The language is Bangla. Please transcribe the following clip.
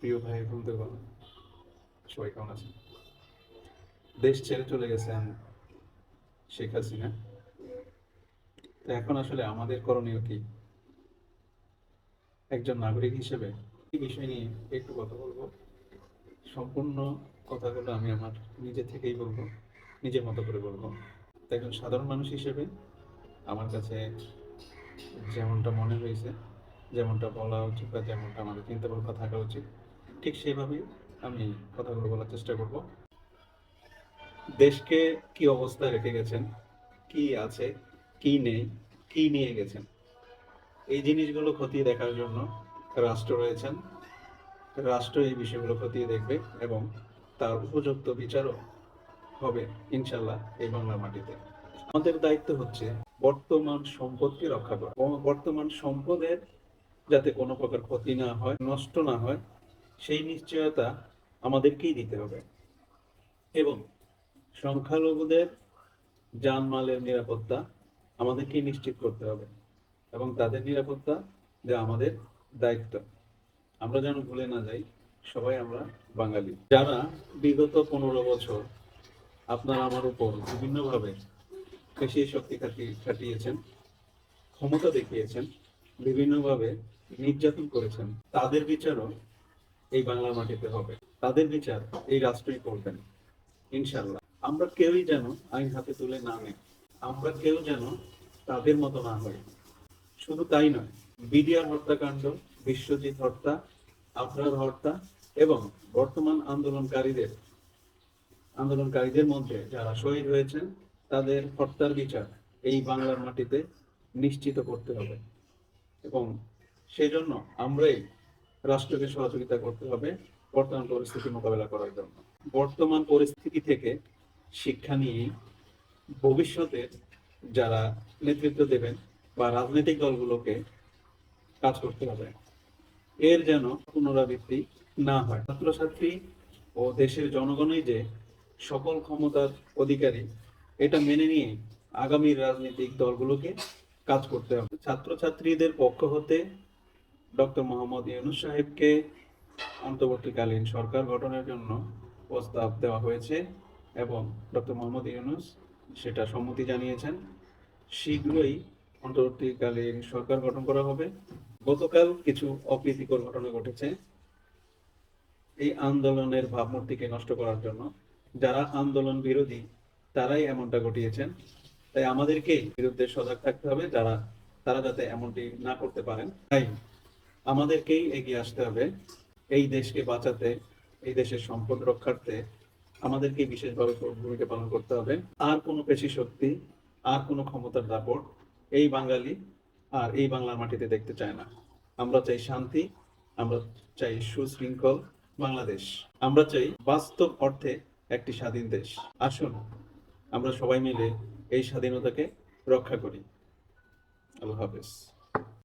প্রিয় ভাই বন্ধুগণ সবাই কেমন আছেন? দেশ ছেড়ে চলে গেছেন শেখ হাসিনা। তো এখন আসলে আমাদের করণীয় কি? একজন নাগরিক হিসেবে এই বিষয় নিয়ে একটু কথা বলব। সম্পূর্ণ কথাগুলো আমি আমার নিজে থেকেই বলব, নিজের মতো করে বলব। একজন সাধারণ মানুষ হিসেবে আমার কাছে যেমনটা মনে হয়েছে, যেমনটা বলা উচিত বা যেমনটা আমাদের চিন্তা ভাবনা থাকা উচিত ঠিক সেভাবেই আমি কথাগুলো বলার চেষ্টা করব। দেশকে কি অবস্থায় রেখে গেছেন? কি আছে? কি নেই? কি নিয়ে গেছেন? এই জিনিসগুলো খতিয়ে দেখার জন্য রাষ্ট্র রয়েছেন। রাষ্ট্র এই বিষয়গুলো খতিয়ে দেখবে এবং তার উপযুক্ত বিচারও হবে ইনশাল্লাহ এই বাংলা মাটিতে। আমাদের দায়িত্ব হচ্ছে বর্তমান সম্পদকে রক্ষা করা। বর্তমান সম্পদের যাতে কোনো প্রকার ক্ষতি না হয় নষ্ট না হয় সেই নিশ্চয়তা আমাদেরকেই দিতে হবে। এবং সংখ্যালঘুদের জানমালের নিরাপত্তা আমাদেরকেই নিশ্চিত করতে হবে এবং তাদের নিরাপত্তা যা আমাদের দায়িত্ব। আমরা যেন ভুলে না যাই, সবাই আমরা বাঙালি। যারা বিগত পনেরো বছর আপনার আমার উপর বিভিন্নভাবে পেশি শক্তি খাটিয়ে খাটিয়েছেন, ক্ষমতা দেখিয়েছেন, বিভিন্নভাবে নির্যাতন করেছেন, তাদের বিচারও এই বাংলা মাটিতে হবে। তাদের বিচার এই রাষ্ট্রই করবেন ইনশাল্লাহ আমরা কেউই যেন আইন হাতে তুলে না নেই, আমরা কেউ যেন তাদের মতো না হই। শুধু তাই নয়, বিডিআর হত্যাকাণ্ড, বিশ্বজিৎ হত্যা, আফরার হত্যা এবং বর্তমান আন্দোলনকারীদের আন্দোলনকারীদের মধ্যে যারা শহীদ হয়েছেন, তাদের হত্যার বিচার এই বাংলার মাটিতে নিশ্চিত করতে হবে। এবং সেই জন্য আমরাই রাষ্ট্রকে সহযোগিতা করতে হবে, বর্তমান পরিস্থিতি মোকাবেলা করার জন্য। বর্তমান পরিস্থিতি থেকে শিক্ষা নিয়ে ভবিষ্যতে যারা নেতৃত্ব দেবেন বা রাজনৈতিক দলগুলোকে কাজ করতে হবে, এর যেন পুনরাবৃত্তি না হয়। ছাত্রছাত্রী ও দেশের জনগণই যে সকল ক্ষমতার অধিকারী, এটা মেনে নিয়ে আগামী রাজনৈতিক দলগুলোকে কাজ করতে হবে। ছাত্রছাত্রীদের পক্ষ হতে ডক্টর মোহাম্মদ ইউনুস সাহেবকে অন্তর্বর্তীকালীন সরকার গঠনের জন্য প্রস্তাব দেওয়া হয়েছে এবং ডক্টর মোহাম্মদ ইউনুস সেটা সম্মতি জানিয়েছেন। শীঘ্রই অন্তর্বর্তীকালীন সরকার গঠন করা হবে। গতকাল কিছু অপ্রীতিকর ঘটনা ঘটেছে। এই আন্দোলনের ভাবমূর্তিকে নষ্ট করার জন্য যারা আন্দোলন বিরোধী, তারাই এমনটা ঘটিয়েছেন। তাই আমাদেরকে বিরুদ্ধে সজাগ থাকতে হবে। যারা, তারা যাতে এমনটি না করতে পারেন। তাই আমাদেরকেই এগিয়ে আসতে হবে। এই দেশকে বাঁচাতে, এই দেশের সম্পদ রক্ষার্থে আমাদেরকে বিশেষভাবে ভূমিকা পালন করতে হবে। আর কোনো পেশি শক্তি, আর কোনো ক্ষমতার দাপট এই বাঙালি আর এই বাংলার মাটিতে দেখতে চায় না। আমরা চাই শান্তি, আমরা চাই সুশৃঙ্খল বাংলাদেশ। আমরা চাই বাস্তব অর্থে একটি স্বাধীন দেশ। আসুন, আমরা সবাই মিলে এই স্বাধীনতাকে রক্ষা করি। আল্লাহ হাফেজ।